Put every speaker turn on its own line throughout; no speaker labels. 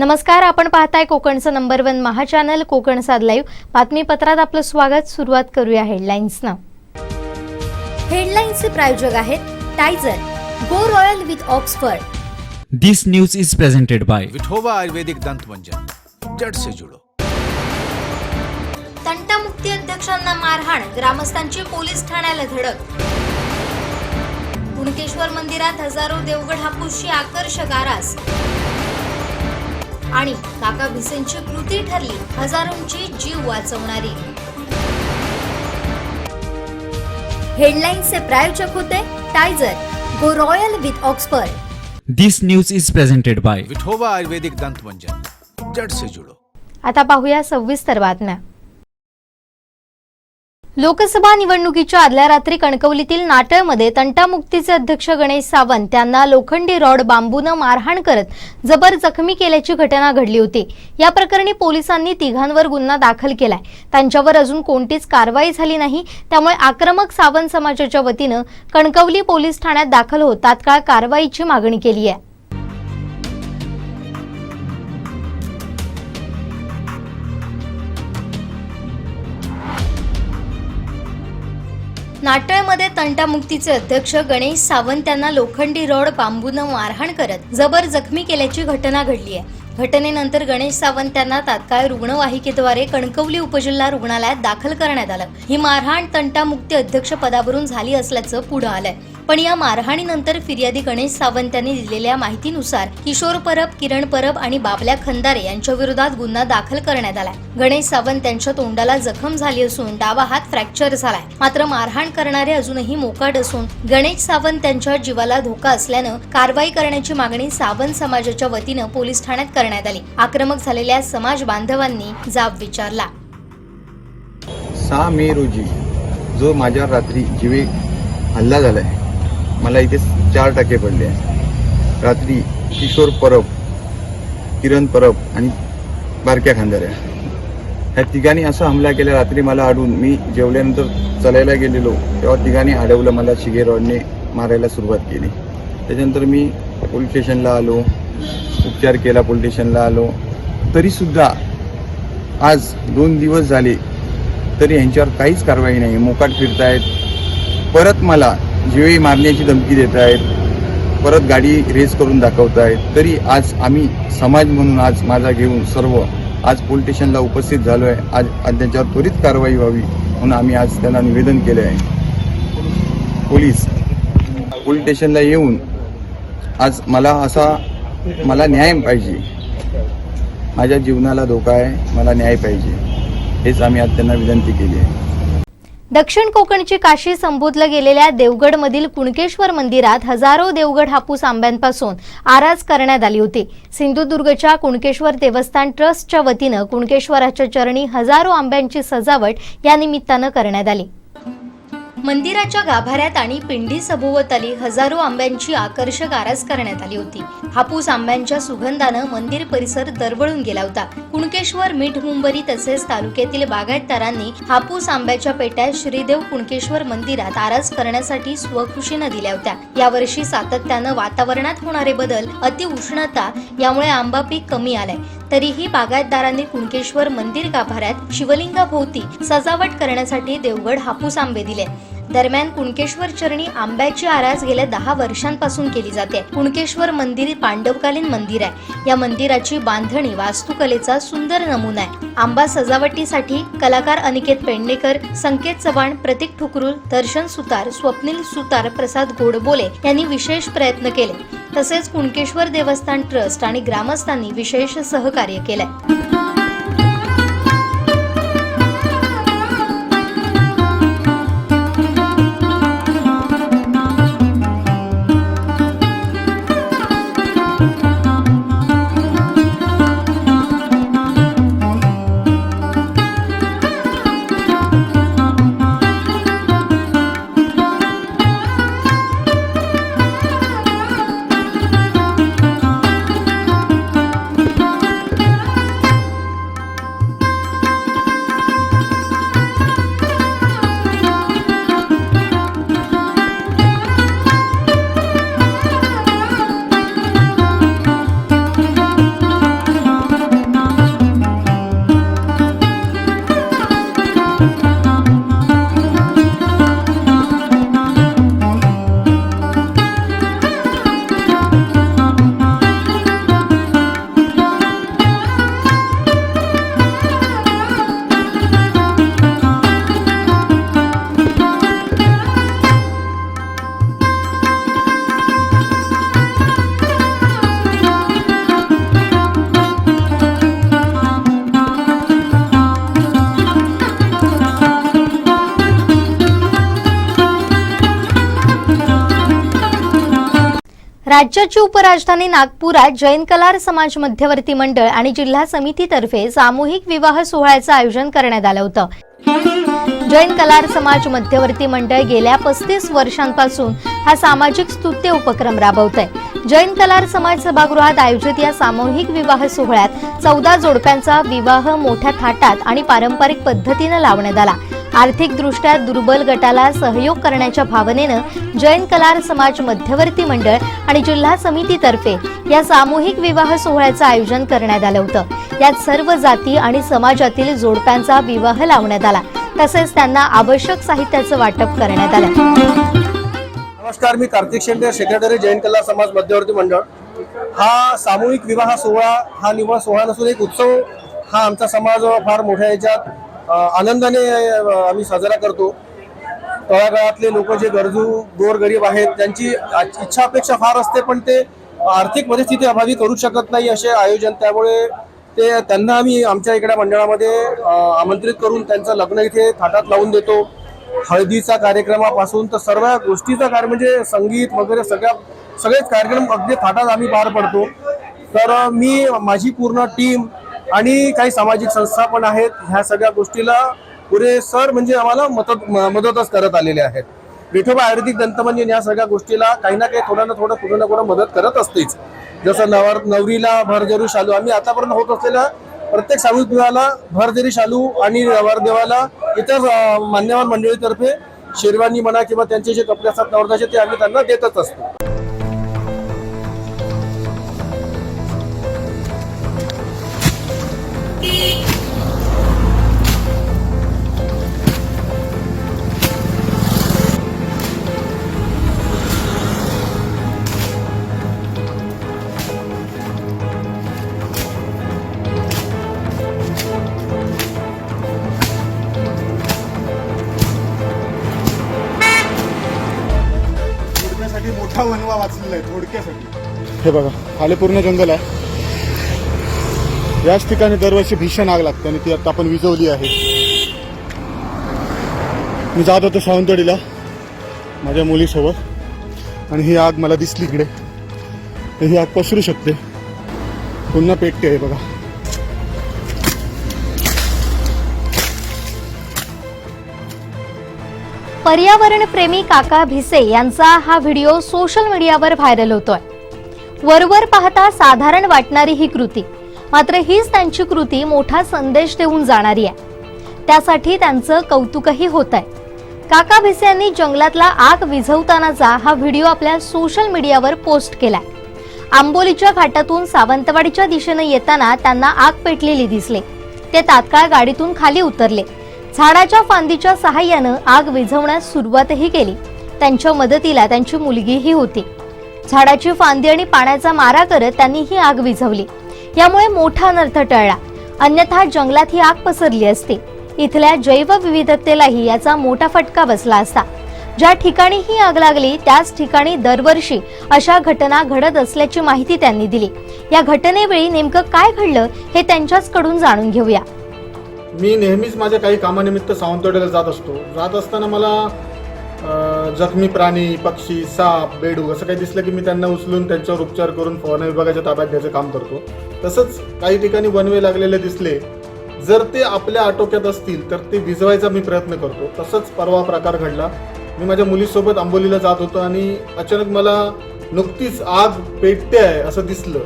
नमस्कार आपण पाहताय कोकणचं number one Maha channel Konkan साध लाईव्ह बातमीपत्रात आपलं स्वागत. सुरुवात करूया हेडलाईन्सनं हेडलाईन्सचे प्रायोजक आहेत टायझर go royal with Oxford
This news is presented by
Vithoba Ayurvedic Dant Manjan जड़ से जुड़ो.
तंटामुक्ती अध्यक्षांना मारहाण ग्रामस्थांची पोलीस ठाण्याला धडक. कुणकेश्वर मंदिरात हजारो देवगड हापूसची आकर्षक आरास. आणि काका भिसेंची कृती ठरली हजारोंची जीव वाचवणारी. हेडलाईन्सचे प्रायोजक होते टायझर go royal with Oxford.
This news is presented by
Vithoba Ayurvedic Dant Manjan जड़ से जुड़ो.
आता पाहूया सविस्तर बातम्या. लोकसभा निवडणुकीच्या आदल्या रात्री कणकवलीतील नाटळमध्ये तंटामुक्तीचे अध्यक्ष गणेश सावंत यांना लोखंडी रॉड बांबूनं मारहाण करत जबर जखमी केल्याची घटना घडली होती. या प्रकरणी पोलिसांनी तिघांवर गुन्हा दाखल केलाय. त्यांच्यावर अजून कोणतीच कारवाई झाली नाही. त्यामुळे आक्रमक सावंत समाजाच्या वतीनं कणकवली पोलीस ठाण्यात दाखल होत तात्काळ कारवाईची मागणी केली आहे नाटळमध्ये तंटामुक्तीचे अध्यक्ष गणेश सावंत यांना लोखंडी रॉड बांबूनं मारहाण करत जबर जखमी केल्याची घटना घडली आहे. घटनेनंतर गणेश सावंत यांना तात्काळ रुग्णवाहिकेद्वारे कणकवली उपजिल्हा रुग्णालयात दाखल करण्यात आलं. ही मारहाण तंटामुक्ती अध्यक्ष पदावरून झाली असल्याचं पुढे आलंय. पण या मारहाणीनंतर फिर्यादी गणेश सावंत यांनी दिलेल्या माहितीनुसार किशोर परब किरण परब आणि बाबल्या खंदारे यांच्या विरोधात गुन्हा दाखल करण्यात आलाय. गणेश सावंत यांच्या तोंडाला जखम झाली असून डावा हात फ्रॅक्चर झालाय. मात्र मारहाण करणारे अजूनही मोकाट असून गणेश सावंत यांच्या जीवाला धोका असल्यानं कारवाई करण्याची मागणी सावंत समाजाच्या वतीनं पोलीस ठाण्यात करण्यात आली. आक्रमक झालेल्या समाज बांधवांनी जाब विचारला.
सहा मे रोजी जो माझ्या रात्री जीवे हल्ला झालाय मला इथे चार टाके पडले रात्री किशोर परब किरण परब आणि बारक्या खांदाऱ्या ह्या तिघांनी असा हमला केला रात्री मला अडून मी जेवल्यानंतर चलायला गेलेलो तेव्हा तिघांनी अडवलं मला शिगे रॉडने मारायला सुरुवात केली. त्याच्यानंतर मी पोलीस स्टेशनला आलो उपचार केला पोलीस स्टेशनला आलो. तरीसुद्धा आज दोन दिवस झाले तरी यांच्यावर काहीच कारवाई नाही. मोकाट फिरतायत. परत मला जीवे मारण्याची धमकी देत आहेत परत गाडी रेस करून दाखवत आहेत. तरी आज आम्ही समाज म्हणून आज माझा घेऊन सर्व आज पोलीस स्टेशनला उपस्थित झालो आहे आज आज त्यांच्यावर त्वरित कारवाई व्हावी म्हणून आम्ही आज त्यांना निवेदन केलं आहे. पोलीस पोलीस स्टेशनला येऊन आज मला असा मला न्याय पाहिजे. माझ्या जीवनाला धोका आहे मला न्याय पाहिजे. हेच आम्ही आज त्यांना विनंती केली आहे.
दक्षिण कोकणची काशी संबोधलं गेलेल्या देवगडमधील कुणकेश्वर मंदिरात हजारो देवगड हापूस आंब्यांपासून आराज करण्यात आली होती. सिंधुदुर्गच्या कुणकेश्वर देवस्थान ट्रस्टच्या वतीनं कुणकेश्वराच्या चरणी हजारो आंब्यांची सजावट या निमित्तानं करण्यात आली. मंदिराच्या गाभाऱ्यात आणि पिंडी सभोवताली हजारो आंब्यांची आकर्षक आरास करण्यात आली होती. हापूस आंब्यांच्या सुगंधानं मंदिर परिसर दरवळून गेला होता. कुणकेश्वर मीठ मुंबरी तसेच तालुक्यातील बागायतदारांनी हापूस आंब्याच्या पेट्या श्रीदेव कुणकेश्वर मंदिरात आरास करण्यासाठी स्वखुशीनं दिल्या होत्या. यावर्षी सातत्यानं वातावरणात होणारे बदल अति उष्णता यामुळे आंबा पीक कमी आलाय. तरीही बागायतदारांनी कुणकेश्वर मंदिर गाभाऱ्यात शिवलिंगाभोवती सजावट करण्यासाठी देवगड हापूस आंबे दिले. दरम्यान कुणकेश्वर चरणी आंब्याची आरास गेल्या दहा वर्षांपासून केली जाते. कुणकेश्वर मंदिर पांडवकालीन मंदिर आहे. या मंदिराची बांधणी वास्तुकलेचा सुंदर नमुना आहे. आंबा सजावटीसाठी कलाकार अनिकेत पेडणेकर संकेत चव्हाण प्रतीक ठुकरुल दर्शन सुतार स्वप्नील सुतार प्रसाद गोडबोले यांनी विशेष प्रयत्न केले. तसेच कुणकेश्वर देवस्थान ट्रस्ट आणि ग्रामस्थांनी विशेष सहकार्य केलंय. राज्याची उपराजधानी नागपुरात जैन कलार समाज मध्यवर्ती मंडळ आणि जिल्हा समितीतर्फे सामूहिक विवाह सोहळ्याचं आयोजन करण्यात आलं होतं. जैन कलार समाज मध्यवर्ती मंडळ गेल्या पस्तीस वर्षांपासून हा सामाजिक स्तुत्य उपक्रम राबवत आहे जैन कलार समाज सभागृहात आयोजित या सामूहिक विवाह सोहळ्यात चौदा जोडप्यांचा विवाह मोठ्या थाटात आणि पारंपरिक पद्धतीनं लावण्यात आला. आर्थिकदृष्ट्या दुर्बल गटाला सहयोग करण्याच्या भावनेनं जैन कलार समाज मध्यवर्ती मंडळ आणि जिल्हा समितीतर्फे या सामूहिक विवाह सोहळ्याचं आयोजन करण्यात आलं होतं. यात सर्व जाती आणि समाजातील जोडप्यांचा विवाह लावण्यात आला. तसेच त्यांना आवश्यक साहित्याचं वाटप करण्यात आलं.
नमस्कार मी कार्तिक शेंडे सेक्रेटरी जैन कला समाज मध्यवर्ती मंडळ. हा सामूहिक विवाह सोहळा हा निव्वळ सोहळा नसून एक उत्सव हा आमचा समाज फार मोठ्या याच्यात आनंदाने आम्ही साजरा करतो. तळागाळातले लोक जे गरजू गोरगरीब आहेत त्यांची इच्छा अपेक्षा फार असते पण ते आर्थिक परिस्थिती अभावी करू शकत नाही असे आयोजन. त्यामुळे ते त्यांना आम्ही आमच्या इकडे मंडळामध्ये आमंत्रित करून त्यांचं लग्न इथे थाटात लावून देतो. हळदीचा कार्यक्रमापासून तर सर्व गोष्टीचा कार्य म्हणजे संगीत वगैरे सगळ्या सगळेच कार्यक्रम अगदी थाटात आम्ही पार पडतो. तर मी माझी पूर्ण टीम आणि काही सामाजिक संस्था पण आहेत. ह्या सगळ्या गोष्टीला पुरेसर म्हणजे आम्हाला मदत म- मदतच करत आलेले आहेत. विठोबा आयुर्वेदिक दंतमंजन म्हणजे या सगळ्या गोष्टीला काही ना काही थोडं ना थोडं कुठं ना कुठं मदत करत असतेच. जसं नवर नवरीला भरजरू शालू आम्ही आतापर्यंत होत असलेल्या प्रत्येक सामूहिक विवाहाला भरजरी शालू आणि नवरदेवाला इतर मान्यवर मंडळीतर्फे शेरवानी म्हणा किंवा त्यांचे जे कपडे असतात नवरदाचे ते आम्ही त्यांना देतच असतो.
मोठा वनवा वाचलेला आहे थोडक्यासाठी. हे बघा खाली पूर्ण जंगल आहे. याच ठिकाणी दरवर्षी भीषण आग लागते आणि ती आता आपण विजवली आहे. मी जात होतो सावंतवाडीला माझ्या मुलीसोबत. आणि ही आग मला दिसली इकडे. तर ही आग पसरू शकते. पुन्हा पेटते आहे बघा.
पर्यावरण प्रेमी काका भिसे यांचा हा व्हिडिओ सोशल मीडियावर व्हायरल होतोय. वरवर पाहता साधारण वाटणारी ही कृती. मात्र हीच त्यांची कृती मोठा संदेश देऊन जाणारी आहे. त्यासाठी त्यांचं कौतुकही होत आहे. काका भिसे यांनी जंगलातला आग विझवतानाचा हा व्हिडिओ आपल्या सोशल मीडियावर पोस्ट केलाय. आंबोलीच्या घाटातून सावंतवाडीच्या दिशेने येताना त्यांना आग पेटलेली दिसले. ते तात्काळ गाडीतून खाली उतरले. झाडाच्या फांदीच्या सहाय्यानं आग विझवण्यास सुरुवातही केली. त्यांच्या मदतीला त्यांची मुलगीही होती. झाडाची फांदी आणि पाण्याचा मारा करत त्यांनी ही आग विझवली. यामुळे मोठा अनर्थ टळला. अन्यथा जंगलात ही आग पसरली असती. इथल्या जैवविविधतेलाही याचा मोठा फटका बसला असता. ज्या ठिकाणी ही आग लागली त्याच ठिकाणी दरवर्षी अशा घटना घडत असल्याची माहिती त्यांनी दिली. या घटनेवेळी नेमकं काय घडलं हे त्यांच्याच कडून जाणून घेऊया.
मी नेहमीच माझ्या काही कामानिमित्त सावंतवाडीला जात असतो. जात असताना मला जखमी प्राणी पक्षी साप बेडू असं काही दिसलं की मी त्यांना उचलून त्यांच्यावर उपचार करून वन विभागाच्या ताब्यात घ्यायचं काम करतो. तसंच काही ठिकाणी वनवे लागलेले दिसले. जर ते आपल्या आटोक्यात असतील तर ते भिजवायचा मी प्रयत्न करतो. तसंच परवा प्रकार घडला. मी माझ्या मुलीसोबत आंबोलीला जात होतो आणि अचानक मला नुकतीच आग पेटते आहे असं दिसलं.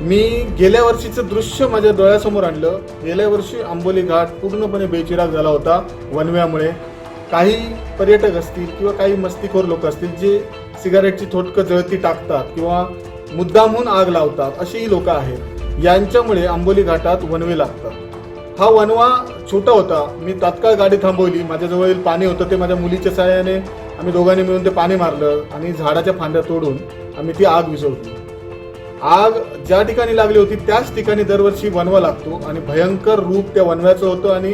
मी गेल्या वर्षीचं दृश्य माझ्या डोळ्यासमोर आणलं. गेल्या वर्षी आंबोली घाट पूर्णपणे बेचिराग झाला होता वनव्यामुळे काही पर्यटक असतील किंवा काही मस्तीखोर लोक असतील जे सिगारेटची थोटकं जळती टाकतात किंवा मुद्दामहून आग लावतात अशीही लोकं आहेत. यांच्यामुळे आंबोली घाटात वनवे लागतात. हा वनवा छोटा होता. मी तात्काळ गाडी थांबवली. माझ्याजवळील पाणी होतं. ते माझ्या मुलीच्या सहाय्याने आम्ही दोघांनी मिळून ते पाणी मारलं आणि झाडाच्या फांद्या तोडून आम्ही ती आग विझवली आग ज्या ठिकाणी लागली होती त्याच ठिकाणी दरवर्षी वनवा लागतो आणि भयंकर रूप त्या वनव्याचं होतं आणि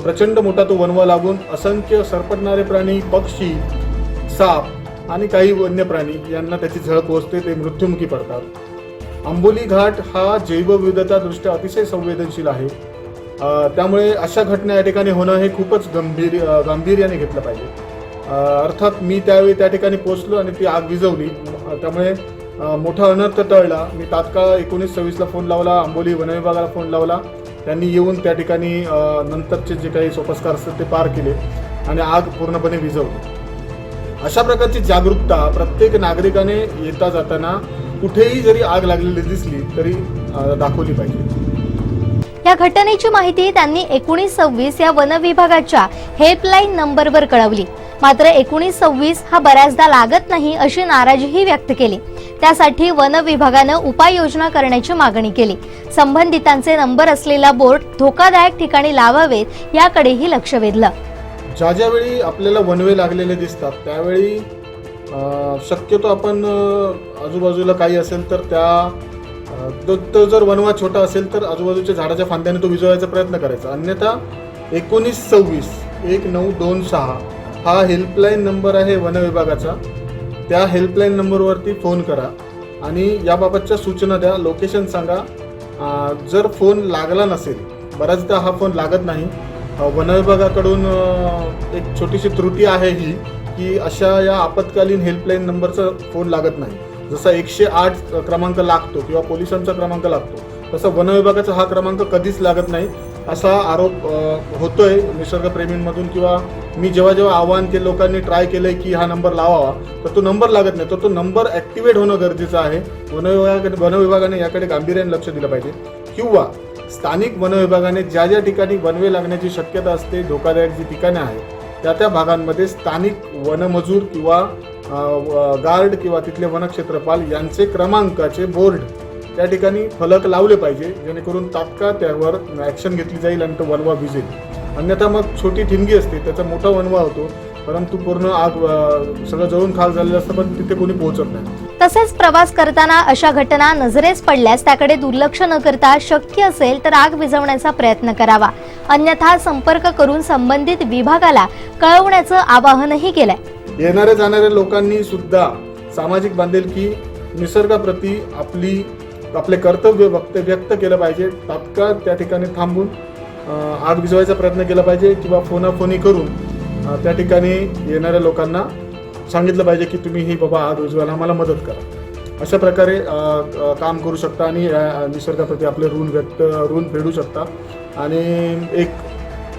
प्रचंड मोठा तो वनवा लागून असंख्य सरपटणारे प्राणी पक्षी साप आणि काही वन्य प्राणी यांना त्याची झळ पोहोचते ते मृत्युमुखी पडतात. आंबोली घाट हा जैवविविधता दृष्ट्या अतिशय संवेदनशील आहे. त्यामुळे अशा घटना या ठिकाणी होणं हे खूपच गंभीर गांभीर्याने घेतलं पाहिजे. अर्थात मी त्यावेळी त्या ठिकाणी पोचलो आणि ती आग विझवली. त्यामुळे मोठा अनर्थ टळला. मी तात्काळ एकोणीस सव्वीसला फोन लावला आंबोली वनविभागाला फोन लावला. त्यांनी येऊन त्या ठिकाणी नंतरचे जे काही सोपस्कार असतात ते पार केले आणि आग पूर्णपणे विझवली. अशा प्रकारची जागरूकता प्रत्येक नागरिकाने येता जाताना कुठेही जरी आग लागलेली दिसली तरी दाखवली पाहिजे.
या घटनेची माहिती त्यांनी एकोणीस सव्वीस या वन विभागाच्या हेल्पलाईन नंबरवर कळवली. मात्र एकोणीस सव्वीस हा बऱ्याचदा लागत नाही अशी नाराजीही व्यक्त केली. त्यासाठी वन विभागानं उपाययोजना करण्याची मागणी केली. संबंधितांचे नंबर असलेला बोर्ड धोकादायक ठिकाणी लावावेत याकडेही लक्ष वेधलं.
ज्या ज्यावेळी आपल्याला वनवे लागलेले दिसतात त्यावेळी शक्यतो आपण आजूबाजूला काही असेल तर त्या तो जर वनवा छोटा असेल तर आजूबाजूच्या झाडाच्या फांद्याने तो विजवायचा प्रयत्न करायचा. अन्यथा एकोणीस सव्वीस एक नऊ दोन सहा हा हेल्पलाईन नंबर आहे वन विभागाचा. त्या हेल्पलाईन नंबरवरती फोन करा आणि याबाबतच्या सूचना द्या लोकेशन सांगा. जर फोन लागला नसेल बऱ्याचदा हा फोन लागत नाही. वनविभागाकडून वन विभागाकडून एक छोटीशी त्रुटी आहे ही. की अशा या आपत्कालीन हेल्पलाईन नंबरचा फोन लागत नाही. जसा एकशे आठ क्रमांक लागतो किंवा पोलिसांचा क्रमांक लागतो तसा वन विभागाचा हा क्रमांक कधीच लागत नाही. असा आरोप होतोय निसर्गप्रेमींमधून किंवा मी जेव्हा जेव्हा आव्हान केलं लोकांनी ट्राय केलंय की हा नंबर लावावा तर तो नंबर लागत नाही. तर तो नंबर ॲक्टिवेट होणं गरजेचं आहे. वन वनविभागाने याकडे गांभीर्याने लक्ष दिलं पाहिजे. किंवा स्थानिक वनविभागाने ज्या ज्या ठिकाणी वनवे लागण्याची शक्यता असते धोकादायक जी ठिकाणे आहेत त्या त्या भागांमध्ये स्थानिक वनमजूर किंवा व- गार्ड किंवा तिथले वनक्षेत्रपाल यांचे क्रमांकाचे बोर्ड त्या ठिकाणी फलक लावले पाहिजे जेणेकरून तात्काळ त्यावर ॲक्शन घेतली जाईल आणि तो वनवा भिजेल. अन्यथा मग छोटी ठिणगी असते त्याचा मोठा वनवा होतो. परंतु पूर्ण आग सगळं जळून खाक झालेलं असतं पण तिथे कोणी पोहोचत नाही.
तसेच प्रवास करताना अशा घटना नजरेस पडल्यास त्याकडे दुर्लक्ष न करता शक्य असेल तर आग विझवण्याचा प्रयत्न करावा. अन्यथा संपर्क करून संबंधित विभागाला कळवण्याचं आवाहनही केलंय.
येणाऱ्या जाणाऱ्या लोकांनी सुद्धा सामाजिक बांधिलकी निसर्गाप्रती आपली आपले कर्तव्य व्यक्त व्यक्त केलं पाहिजे. तात्काळ त्या ठिकाणी थांबून आग विझवायचा प्रयत्न केला पाहिजे किंवा फोनाफोनी करून त्या ठिकाणी येणाऱ्या लोकांना सांगितलं पाहिजे की तुम्ही ही बाबा आग विझवायला आम्हाला मदत करा. अशा प्रकारे काम करू शकता आणि निसर्गाप्रती आपले ऋण व्यक्त ऋण फेडू शकता. आणि एक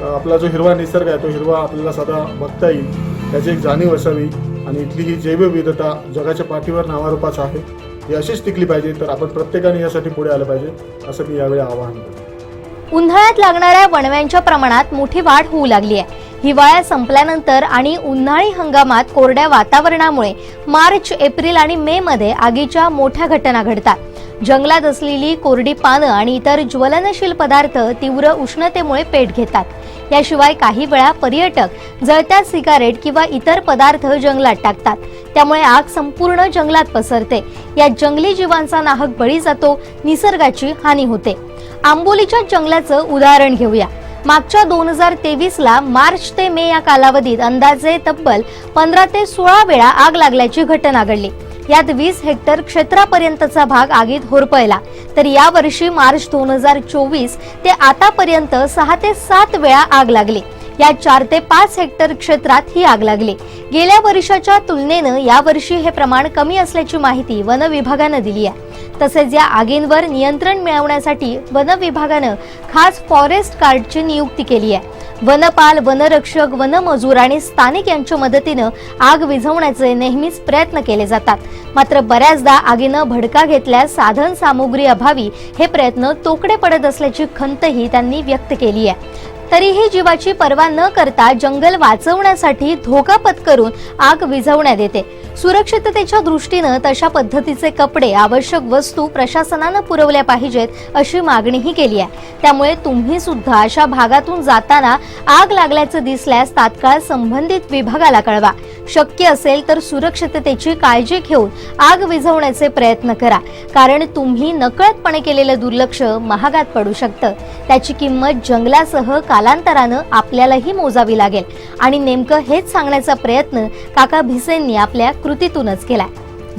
आपला जो हिरवा निसर्ग आहे तो हिरवा आपल्याला सदा बघता येईल. त्याची एक जाणीव असावी आणि इथली ही जैवविविधता जगाच्या पाठीवर नावारूपाच आहे. ही अशीच टिकली पाहिजे तर आपण प्रत्येकाने यासाठी पुढे आलं पाहिजे असं मी यावेळी आवाहन करतो.
उन्हाळ्यात लागणाऱ्या वणव्यांच्या प्रमाणात मोठी वाढ होऊ लागली आहे. हिवाळा संपल्यानंतर आणि उन्हाळी हंगामात कोरड्या वातावरणामुळे मार्च एप्रिल आणि मे मध्ये आगीच्या मोठ्या घटना घडतात. जंगलात असलेली कोरडी पानं आणि इतर ज्वलनशील पदार्थ तीव्र उष्णतेमुळे पेट घेतात. याशिवाय काही वेळा पर्यटक जळत्या सिगारेट किंवा इतर पदार्थ जंगलात टाकतात. त्यामुळे आग संपूर्ण जंगलात पसरते. या जंगली जीवांचा नाहक बळी जातो निसर्गाची हानी होते. आंबोलीच्या जंगलाचं उदाहरण घेऊया. मागच्या दोन हजार तेवीस ला मार्च ते मे या कालावधीत अंदाजे तब्बल पंधरा ते सोळा वेळा आग लागल्याची घटना घडली. यात वीस हेक्टर क्षेत्रापर्यंतचा भाग आगीत होरपळला. तर या वर्षी मार्च दोन हजार चोवीस ते आतापर्यंत सहा ते सात वेळा आग लागली. या चार ते पाच हेक्टर क्षेत्रात ही आग लागली. गेल्या वर्षाच्या तुलनेनं या वर्षी हे प्रमाण कमी असल्याची माहिती वन विभागानं दिली आहे. तसेच या आगींवर नियंत्रण मिळवण्यासाठी वन विभागानं खास फॉरेस्ट गार्डची नियुक्ती केली आहे. वनपाल वनरक्षक वनमजूर आणि स्थानिक यांच्या मदतीनं आग विझवण्याचे नेहमीच प्रयत्न केले जातात. मात्र बऱ्याचदा आगीनं भडका घेतल्यास साधन सामुग्री अभावी हे प्रयत्न तोकडे पडत असल्याची खंतही त्यांनी व्यक्त केली आहे. तरीही जीवाची पर्वा न करता जंगल वाचवण्यासाठी धोका पत्करून आग विझवण्यात येते. सुरक्षिततेच्या दृष्टीनं तशा पद्धतीचे कपडे आवश्यक वस्तू प्रशासनानं पुरवल्या पाहिजेत अशी मागणीही केली आहे. त्यामुळे तुम्ही सुद्धा अशा भागातून जाताना आग लागल्याचं दिसल्यास तात्काळ संबंधित विभागाला कळवा. शक्य असेल तर सुरक्षिततेची काळजी घेऊन आग विझवण्याचे प्रयत्न करा. कारण तुम्ही नकळतपणे केलेलं दुर्लक्ष महागात पडू शकतं. त्याची किंमत जंगलासह कालांतरानं आपल्यालाही मोजावी लागेल. आणि नेमकं हेच सांगण्याचा प्रयत्न काका भिसेंनी आपल्या कृतीतूनच केलाय.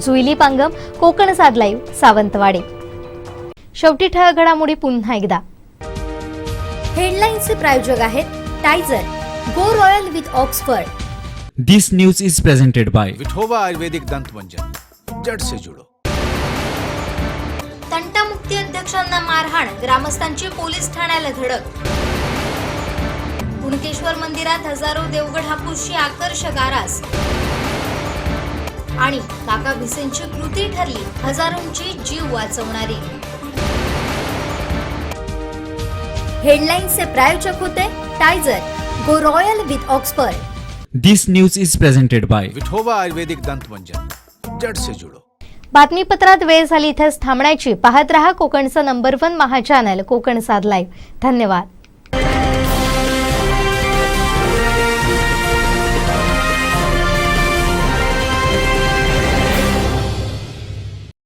जुईली पांगम कोकण साध लाईव्ह सावंतवाडी. शेवटी ठळक घडामोडी पुन्हा एकदा. हेडलाईन्सचे प्रायोजक आहेत टायझर go royal with Oxford.
This news is presented by
Vithoba Ayurvedic Dant Manjan जट से जुड़ो.
तंटामुक्ती अध्यक्षांना मारहाण ग्रामस्थांची पोलीस ठाण्याला धडक. कुणकेश्वर मंदिरात हजारो देवगड हापूसची आकर्षक आरास. आणि काका भिसेंची कृती ठरली हजारोंची जीव वाचवणारी. हेडलाईन्सचे प्रायोजक होते टायझर go royal with Oxford
This news is presented by
Vithoba Ayurvedic Dant Manjan जट से जुड़ो.
बातमीपत्रात वेळ झाली इथेच थांबण्याची. पाहत रहा कोकणचं number one Maha channel Konkan साध लाईव्ह धन्यवाद.